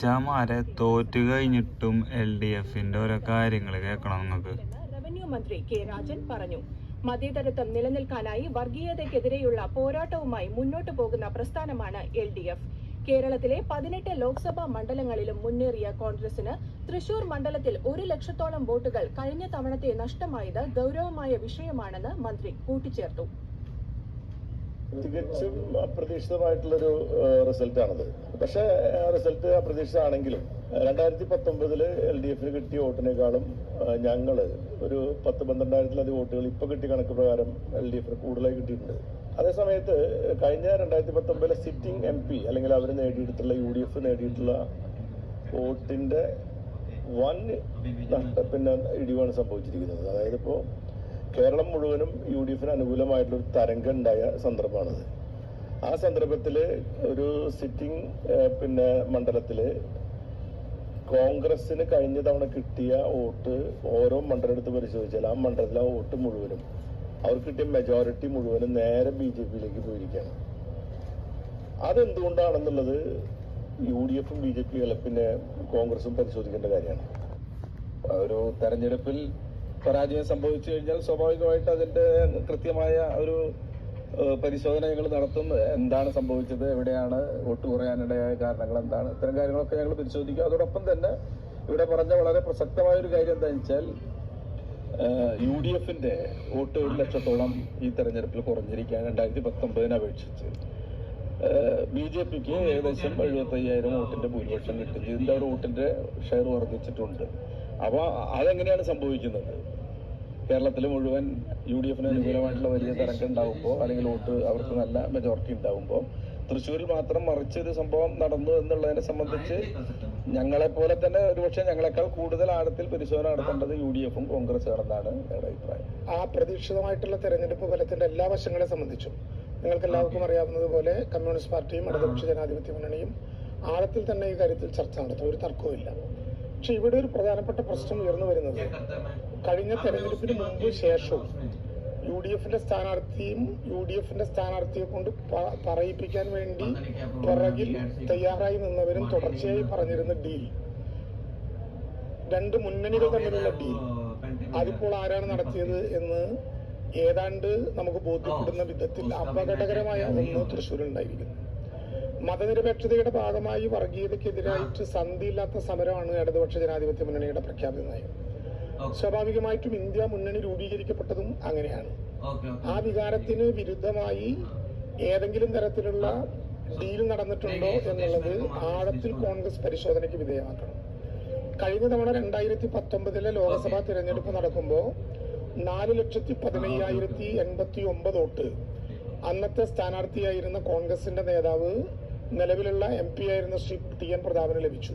ജയിച്ചാമാരെ തോറ്റു കഴിഞ്ഞിട്ടും L D എഫിന്റെ ഓരോ കാര്യങ്ങൾ കേൾക്കണം നിങ്ങൾക്ക്. റവന്യൂ മന്ത്രി കെ രാജൻ പറഞ്ഞു. മതേതരത്വം നിലനിൽക്കാനായി വർഗീയതയ്ക്കെതിരെയുള്ള പോരാട്ടവുമായി മുന്നോട്ടു പോകുന്ന പ്രസ്ഥാനമാണ് എൽ ഡി എഫ്. കേരളത്തിലെ പതിനെട്ട് ലോക്സഭാ മണ്ഡലങ്ങളിലും മുന്നേറിയ കോൺഗ്രസിന് തൃശൂർ മണ്ഡലത്തിൽ ഒരു ലക്ഷത്തോളം വോട്ടുകൾ കഴിഞ്ഞ തവണത്തെ നഷ്ടമായത് ഗൗരവമായ വിഷയമാണെന്ന് മന്ത്രി കൂട്ടിച്ചേർത്തു. തികച്ചും അപ്രതീക്ഷിതമായിട്ടുള്ളൊരു റിസൾട്ടാണത്. പക്ഷേ ആ റിസൾട്ട് അപ്രതീക്ഷിതമാണെങ്കിലും രണ്ടായിരത്തി പത്തൊമ്പതിൽ എൽ ഡി എഫിന് കിട്ടിയ വോട്ടിനേക്കാളും ഞങ്ങൾ ഒരു പത്ത് പന്ത്രണ്ടായിരത്തിലധികം വോട്ടുകൾ ഇപ്പൊ കിട്ടിയ കണക്ക് പ്രകാരം എൽ ഡി എഫിന് കൂടുതലായി കിട്ടിയിട്ടുണ്ട് അതേസമയത്ത് കഴിഞ്ഞ രണ്ടായിരത്തി പത്തൊമ്പതിലെ സിറ്റിംഗ് എം പി അല്ലെങ്കിൽ അവർ നേടിയിട്ടുള്ള യു ഡി എഫ് നേടിയിട്ടുള്ള വോട്ടിന്റെ വൻ പിന്നെ ഇടിവാണ് സംഭവിച്ചിരിക്കുന്നത്. അതായത് ഇപ്പോൾ കേരളം മുഴുവനും യു ഡി എഫിന് അനുകൂലമായിട്ടുള്ള ഒരു തരംഗം ഉണ്ടായ സന്ദർഭമാണത്. ആ സന്ദർഭത്തിൽ ഒരു സിറ്റിംഗ് പിന്നെ മണ്ഡലത്തിൽ കോൺഗ്രസിന് കഴിഞ്ഞ തവണ കിട്ടിയ വോട്ട് ഓരോ മണ്ഡലം എടുത്ത് പരിശോധിച്ചാൽ ആ മണ്ഡലത്തിലെ വോട്ട് മുഴുവനും അവർക്ക് കിട്ടിയ മെജോറിറ്റി മുഴുവനും നേരെ ബി ജെ പിയിലേക്ക് പോയിരിക്കുകയാണ്. അതെന്തുകൊണ്ടാണെന്നുള്ളത് യു ഡി എഫും ബി ജെ പി പിന്നെ കോൺഗ്രസും പരിശോധിക്കേണ്ട കാര്യമാണ്. ഒരു തെരഞ്ഞെടുപ്പിൽ പരാജയം സംഭവിച്ചു കഴിഞ്ഞാൽ സ്വാഭാവികമായിട്ട് അതിന്റെ കൃത്യമായ ഒരു പരിശോധന ഞങ്ങൾ നടത്തും. എന്താണ് സംഭവിച്ചത് എവിടെയാണ് വോട്ട് കുറയാനിടയായ കാരണങ്ങൾ എന്താണ് ഇത്തരം കാര്യങ്ങളൊക്കെ ഞങ്ങൾ പരിശോധിക്കും. അതോടൊപ്പം തന്നെ ഇവിടെ പറഞ്ഞ വളരെ പ്രസക്തമായ ഒരു കാര്യം എന്താണെന്ന് വെച്ചാൽ യു ഡി എഫിന്റെ വോട്ട് ഒരു ലക്ഷത്തോളം ഈ തെരഞ്ഞെടുപ്പിൽ കുറഞ്ഞിരിക്കുകയാണ് രണ്ടായിരത്തി പത്തൊമ്പതിനെ അപേക്ഷിച്ച് ബി ജെ പിക്ക് ഏകദേശം എഴുപത്തി അയ്യായിരം വോട്ടിന്റെ ഭൂരിപക്ഷം കിട്ടും. ഇതിന്റെ ഒരു വോട്ടിന്റെ ഷെയർ വർദ്ധിച്ചിട്ടുണ്ട്. അപ്പൊ അതെങ്ങനെയാണ് സംഭവിക്കുന്നത്? കേരളത്തിൽ മുഴുവൻ യു ഡി എഫിന് അനുകൂലമായിട്ടുള്ള വലിയ തരംഗം ഉണ്ടാവുമ്പോൾ അല്ലെങ്കിൽ വോട്ട് അവർക്ക് നല്ല മെജോറിറ്റി ഉണ്ടാവുമ്പോൾ തൃശ്ശൂരിൽ മാത്രം മറിച്ചൊരു സംഭവം നടന്നു എന്നുള്ളതിനെ സംബന്ധിച്ച് ഞങ്ങളെ പോലെ തന്നെ ഒരുപക്ഷെ ഞങ്ങളെക്കാൾ കൂടുതൽ ആഴത്തിൽ പരിശോധന നടത്തേണ്ടത് യു ഡി എഫും കോൺഗ്രസ് ആണെന്നാണ് ഞങ്ങളുടെ അഭിപ്രായം. ആ പ്രതീക്ഷിതമായിട്ടുള്ള തെരഞ്ഞെടുപ്പ് ഫലത്തിന്റെ എല്ലാ വശങ്ങളെ സംബന്ധിച്ചും നിങ്ങൾക്ക് എല്ലാവർക്കും അറിയാവുന്നതുപോലെ കമ്മ്യൂണിസ്റ്റ് പാർട്ടിയും ഇടതുപക്ഷ ജനാധിപത്യ മുന്നണിയും ആഴത്തിൽ തന്നെ ഈ കാര്യത്തിൽ ചർച്ച നടത്തും. ഒരു തർക്കവുമില്ല. പക്ഷെ ഇവിടെ ഒരു പ്രധാനപ്പെട്ട പ്രശ്നം ഉയർന്നു വരുന്നത് കഴിഞ്ഞ തെരഞ്ഞെടുപ്പിന് മുമ്പ് ശേഷവും യു ഡി എഫിന്റെ സ്ഥാനാർത്ഥിയും യു ഡി എഫിന്റെ സ്ഥാനാർത്ഥിയെ കൊണ്ട് പറയിപ്പിക്കാൻ വേണ്ടി പിറകിൽ തയ്യാറായി നിന്നവരും തുടർച്ചയായി പറഞ്ഞിരുന്ന ഡീൽ. രണ്ട് മുന്നണികൾ തമ്മിലുള്ള ഡീൽ. അതിപ്പോൾ ആരാണ് നടത്തിയത് എന്ന് ഏതാണ്ട് നമുക്ക് ബോധ്യപ്പെടുന്ന വിധത്തിൽ അപകടകരമായ ഒന്ന് തൃശ്ശൂരുണ്ടായിരിക്കുന്നു മതനിരപേക്ഷതയുടെ ഭാഗമായി വർഗീയതയ്ക്കെതിരായിട്ട് സന്ധിയില്ലാത്ത സമരമാണ് ഇടതുപക്ഷ ജനാധിപത്യ മുന്നണിയുടെ പ്രഖ്യാപിത നയം. സ്വാഭാവികമായിട്ടും ഇന്ത്യ മുന്നണി രൂപീകരിക്കപ്പെട്ടതും അങ്ങനെയാണ്. ആ വികാരത്തിന് വിരുദ്ധമായി ഏതെങ്കിലും തരത്തിലുള്ള ഡീൽ നടന്നിട്ടുണ്ടോ എന്നുള്ളത് ആഴത്തിൽ കോൺഗ്രസ് പരിശോധനയ്ക്ക് വിധേയമാക്കണം. കഴിഞ്ഞ തവണ രണ്ടായിരത്തി പത്തൊമ്പതിലെ ലോക്സഭാ തിരഞ്ഞെടുപ്പ് നടക്കുമ്പോൾ നാല് ലക്ഷത്തി പതിനയ്യായിരത്തി എൺപത്തി ഒമ്പത് വോട്ട്. അന്നത്തെ സ്ഥാനാർത്ഥിയായിരുന്ന കോൺഗ്രസിന്റെ നേതാവ് നിലവിലുള്ള എം പി ആയിരുന്ന ശ്രീ ടി എൻ പ്രതാപന് ലഭിച്ചു.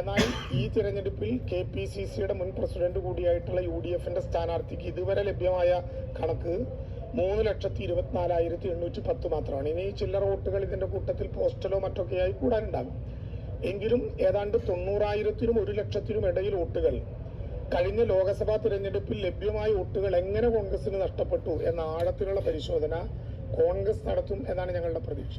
എന്നാൽ ഈ തിരഞ്ഞെടുപ്പിൽ കെ പി സി സിയുടെ മുൻ പ്രസിഡന്റ് കൂടിയായിട്ടുള്ള യു ഡി എഫിന്റെ സ്ഥാനാർത്ഥിക്ക് ഇതുവരെ ലഭ്യമായ കണക്ക് മൂന്ന് ലക്ഷത്തി ഇരുപത്തിനാലായിരത്തി എണ്ണൂറ്റി പത്ത് മാത്രമാണ്. ഇനി ചില്ലറ വോട്ടുകൾ ഇതിന്റെ കൂട്ടത്തിൽ പോസ്റ്റലോ മറ്റൊക്കെയായി കൂടാനുണ്ടാകും. എങ്കിലും ഏതാണ്ട് തൊണ്ണൂറായിരത്തിനും ഒരു ലക്ഷത്തിനും ഇടയിൽ വോട്ടുകൾ. കഴിഞ്ഞ ലോക്സഭാ തിരഞ്ഞെടുപ്പിൽ ലഭ്യമായ വോട്ടുകൾ എങ്ങനെ കോൺഗ്രസിന് നഷ്ടപ്പെട്ടു എന്ന ആഴത്തിലുള്ള പരിശോധന കോൺഗ്രസ് നടത്തും എന്നാണ് ഞങ്ങളുടെ പ്രതീക്ഷ.